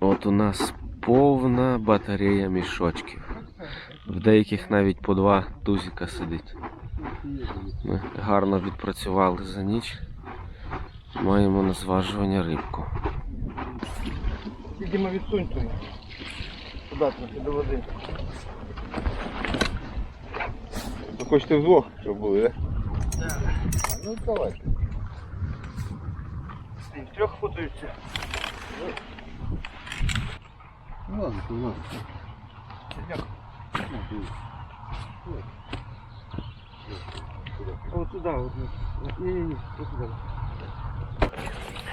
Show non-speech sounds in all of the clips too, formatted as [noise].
От у нас повна батарея мішочків. В деяких навіть по два тузика сидить. Ми гарно відпрацювали за ніч. Маємо на зважування рибку. Діма відсуньте. Туди трохи до води. Ви хочете вдвох, щоб були, так? А, ну давай. І втрьох путаються. Ну ладно, то ладно. От туди, от. Ні-ні-ні, от туди.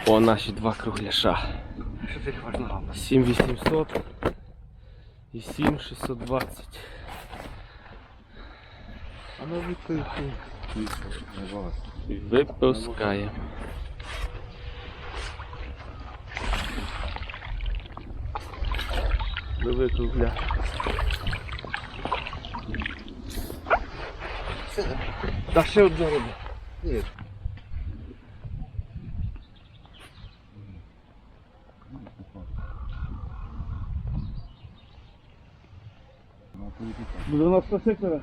О, наші два кругляша. Що це важливо? 7800 і 7620. А ну. Випускаємо. Диви кругля. Та ще одна риба. Ні. До 12 сектора.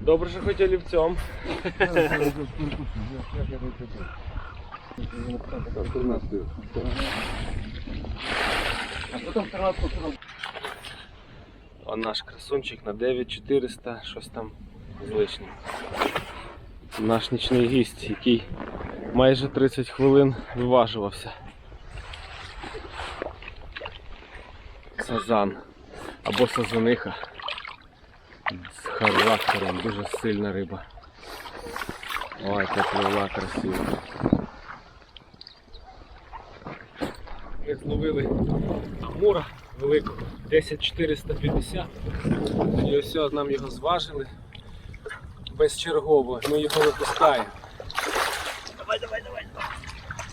Добре, що хоч олівцем. А потім 13 сектора. А наш красунчик на 9400, щось там з лишнім. Наш нічний гість, який майже 30 хвилин виважувався. Сазан або сазаниха. З характером, дуже сильна риба. Ой, як пливла красиво. Ми зловили амура великого 10450. І ось нам його зважили безчергово. Ми його випускаємо. Давай, давай, давай.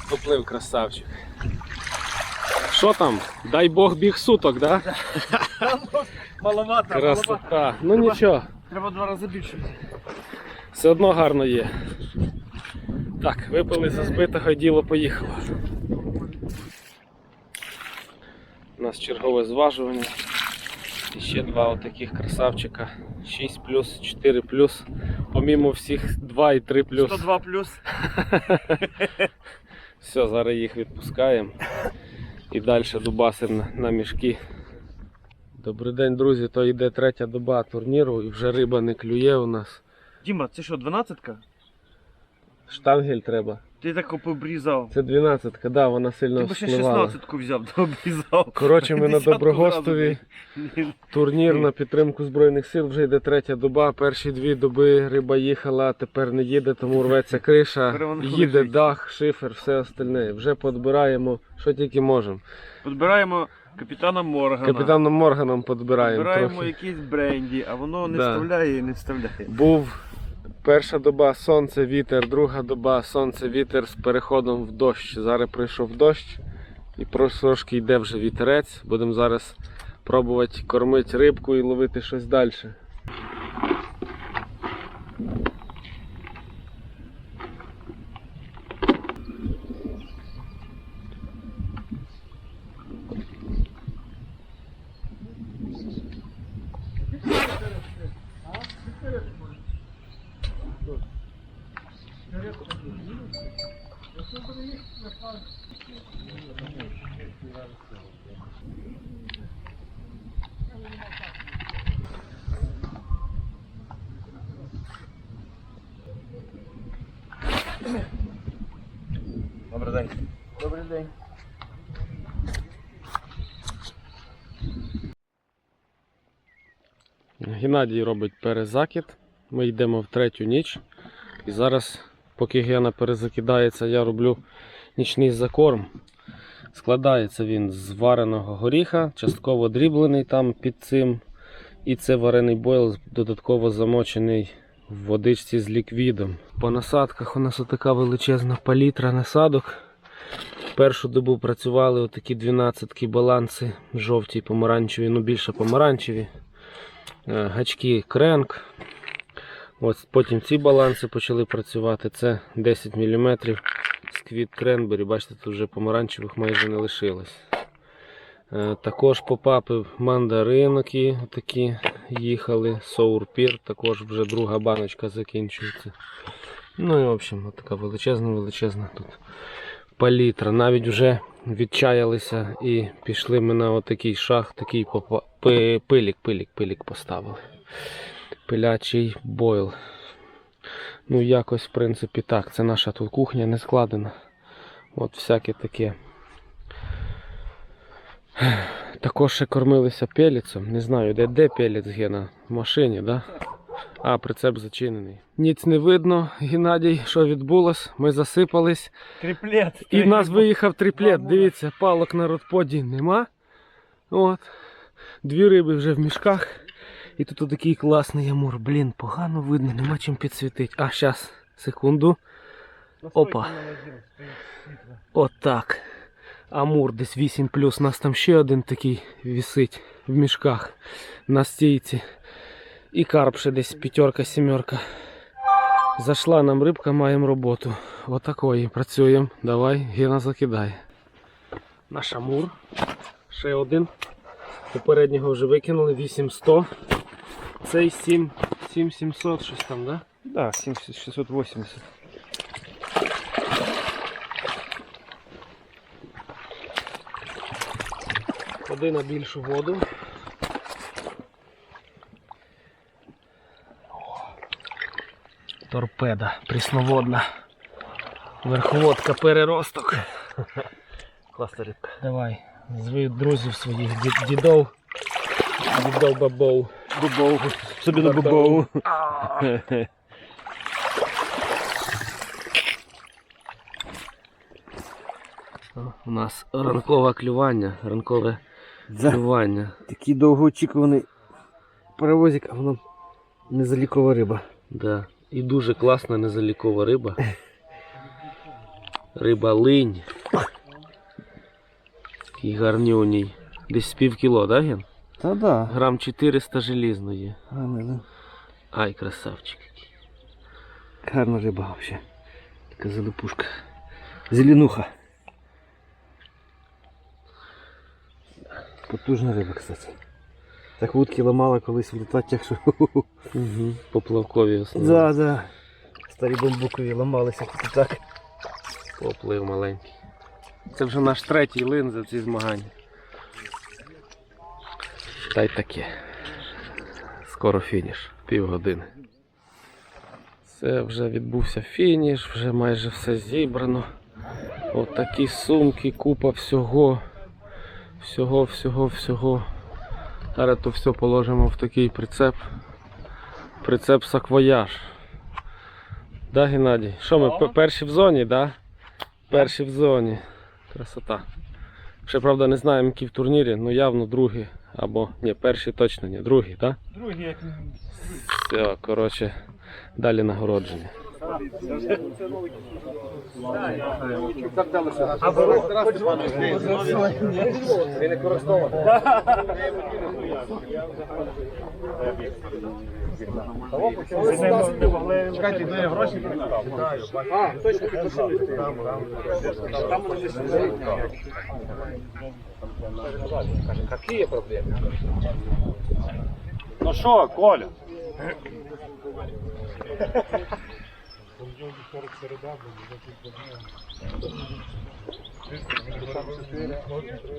Поплив красавчик. Що там? Дай Бог біг суток, да? Маловато, маловато. Красота. Ну нічого, Треба два рази більше. все одно гарно є. Так, випили за збитого діло поїхало. У нас чергове зважування. І ще два отаких красавчика. 6 плюс, 4 плюс. Помімо всіх 2 і 3 плюс. 102 плюс. [laughs] Все, зараз їх відпускаємо. І далі дубасимо на, на мішки. Добрий день, друзі. То йде третя доба турніру і вже риба не клює у нас. Діма, це що, 12-ка? Штангель треба. Ти так побрізав. Це 12, да, вона Ти сильно б ще впливала. 16-ку взяв, то обрізав. Коротше, ми на Доброгостові. Турнір на підтримку Збройних сил вже йде третя доба. Перші дві доби риба їхала, тепер не їде, тому рветься криша, вона їде лежить. дах, шифер, все остальне. Вже подбираємо, що тільки можемо. Підбираємо капітана Моргана. Капітаном Морганом подбираємо. Підбираємо трохи. якісь бренді, а воно не Да. вставляє і не вставляє. Був перша доба сонце, вітер, друга доба сонце, вітер з переходом в дощ. Зараз прийшов дощ і трошки йде вже вітерець. Будемо зараз пробувати кормити рибку і ловити щось далі. Добрий день. Добрий день. Геннадій робить перезакид. Ми йдемо в третю ніч. І зараз, поки Гена перезакидається, я роблю нічний закорм. Складається він з вареного горіха, частково дріблений там під цим. І це варений бойл, додатково замочений в водичці з ліквідом. По насадках у нас отака величезна палітра насадок. Першу добу працювали отакі 12 баланси, жовті, помаранчеві, ну більше помаранчеві. Е, гачки кренк. Ось потім ці баланси почали працювати. Це 10 мм сквіт кренбері, бачите, тут вже помаранчевих майже не лишилось. Е, Також попапи мандаринки такі їхали, соурпір, також вже друга баночка закінчується. Ну і в общем, така величезна, величезна тут палітра. Навіть вже відчаялися і пішли ми на отакий шах, такий пилік, пилік, пилік поставили. Пилячий бойл. Ну, якось, в принципі, так. Це наша тут кухня не складена. От всяке таке. Також ще кормилися пеліцем. Не знаю, де, де пелець Гена? В машині, да? А, прицеп зачинений. Ніц не видно, Геннадій, що відбулось. Ми засипались. Триплет. І в нас виїхав триплет. Дивіться, палок на родподі нема. От. Дві риби вже в мішках. І тут такий класний амур. Блін, погано видно, нема чим підсвітити. А, щас, секунду. Опа. Отак. Амур десь 8 плюс. У нас там ще один такий висить в мішках на стійці. І карп ще десь п'ятерка, сімерка. Зайшла нам рибка, маємо роботу. Отакої працюємо. Давай, Гена закидай. Наш амур. Ще один. Попереднього вже викинули 8100. Цей 7, 7700 щось там, да? Да, 680. Ходи на більшу воду. Торпеда прісноводна. Верховодка переросток. [laughs] Класна рибка. Давай, зви друзів своїх, дід- дідов, дідов бабов. Бубову. Собі на бубову. О, [laughs] У нас ранкове клювання, ранкове За клювання. такий довгоочікуваний паровозик, а воно незалікова риба. Да. І дуже класна незалікова риба. Риба линь. Такий гарнюній. Десь пів кіло, да, Ген? Та да. Грам 400 желізної. Гарна, да. Ай, красавчик. Гарна риба взагалі. Така залипушка. Зеленуха. Потужна риба, кстати. Так вудки ламала колись в літатях, що. Угу. Поплавкові основи. Да, да. Старі бамбукові ламалися так. Поплив маленький. Це вже наш третій лин за ці змагання. Та й таке. Скоро фініш, півгодини. Це вже відбувся фініш, вже майже все зібрано. Отакі сумки, купа всього. Всього, всього, всього. Зараз то все положимо в такий прицеп. Прицеп саквояж. Да, Геннадій? Що ми перші в зоні, да? Перші в зоні. Красота. Ще правда не знаємо, які в турнірі, ну явно другі. Або ні, перші точно ні, другий, так? Другий, як Все, коротше, далі нагородження. Чекайте, де гроші А, точно підписали. Там вони лише Які проблеми? Ну що, Коля?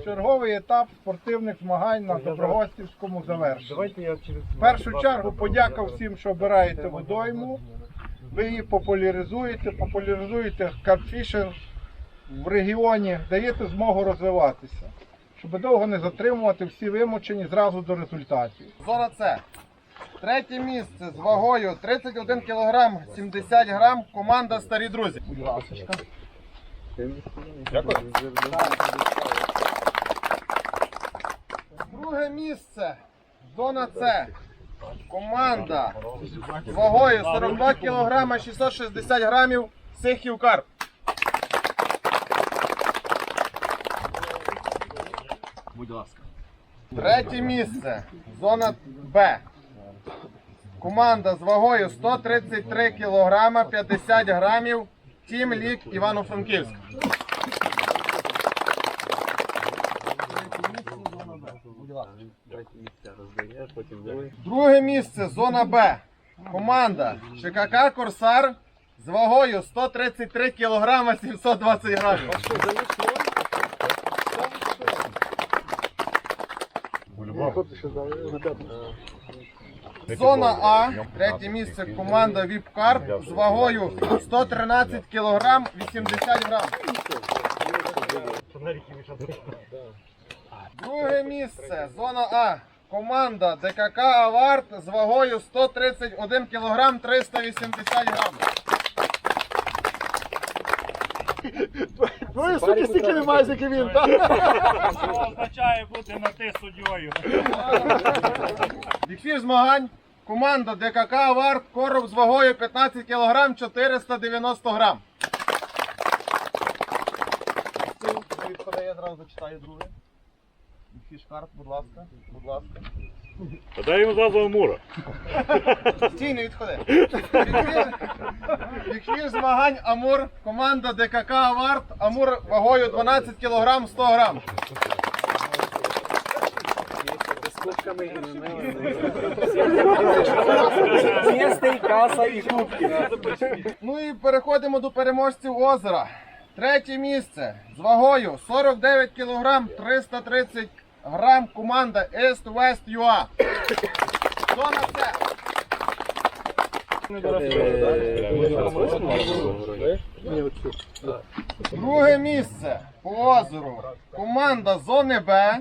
Черговий етап спортивних змагань на Доброгостівському завершенні. В першу чергу подяка всім, що обираєте водойму. Ви її популяризуєте, популяризуєте карпфішинг в регіоні, даєте змогу розвиватися, щоб довго не затримувати всі вимучені зразу до результатів. Зона С. Третє місце з вагою 31 кг 70 грам. Команда Старі друзі. Будь ласка. Друге місце. Зона С. Команда з вагою 42 кг 660 грамів Сихів Карп. Будь ласка. Третє місце. Зона Б. Команда з вагою 133 кг 50 грамів Тім Лік Івано-Франківськ. Друге місце зона Б. Команда ШКК Корсар з вагою 133 кг 720 грамів. Зона А, третє місце команда Віпкарп з вагою 113 кг 80 грам. Друге місце зона А. Команда ДКК Аварт з вагою 131 кг 380 грам. Твої суки стільки немає, скільки він, так? Що означає бути на ти суддєю? Вікфір змагань. Команда ДКК Аварт короб з вагою 15 кг 490 грам. Відходи, я зразу зачитаю друге. Фішкарт, будь ласка, будь ласка. Подай йому зразу Амура. Стій, не відходи. Вікфір змагань Амур. Команда ДКК Аварт. Амур вагою 12 кг 100 грам. Ну і переходимо до переможців озера. Третє місце з вагою 49 кг 330 грам команда East West UA. Зона С. Друге місце по озеру. Команда зони Б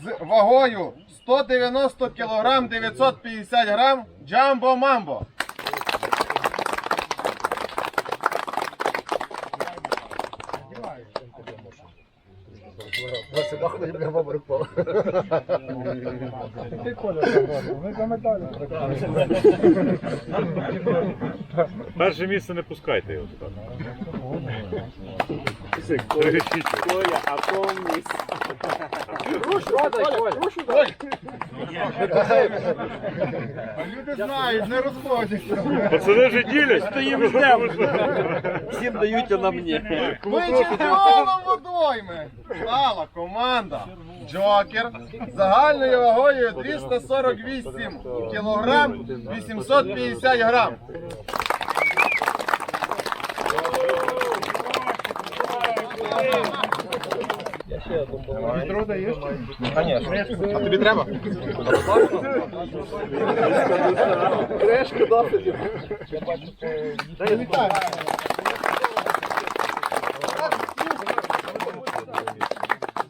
з вагою 190 кг 950 грам Джамбо Мамбо. Перше місце не пускайте його туди. Коля, а помніс. Люди знають, не розходяться. Пацани вже ділять. Стоїм ждем. Всім дають, а на мені. Ви чемпіоном водойми стала команда Джокер загальною вагою 248 кг 850 грам. Відро даєш? А тобі треба? Крешка досить. Вітаю.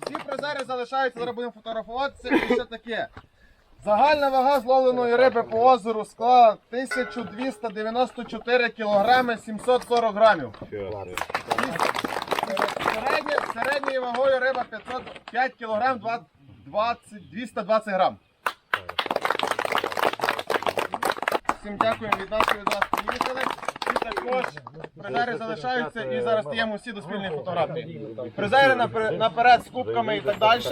Всі призери залишаються, зараз будемо фотографуватися і все таке. Загальна вага зловленої риби по озеру склала 1294 кг 740 грамів. Середня, середньою вагою риба 505 кг 20, 220 грам. Всім дякуємо від нас і від вас приїхали. І також призери залишаються і зараз стаємо всі до спільної фотографії. Призери напер- наперед з кубками і так далі.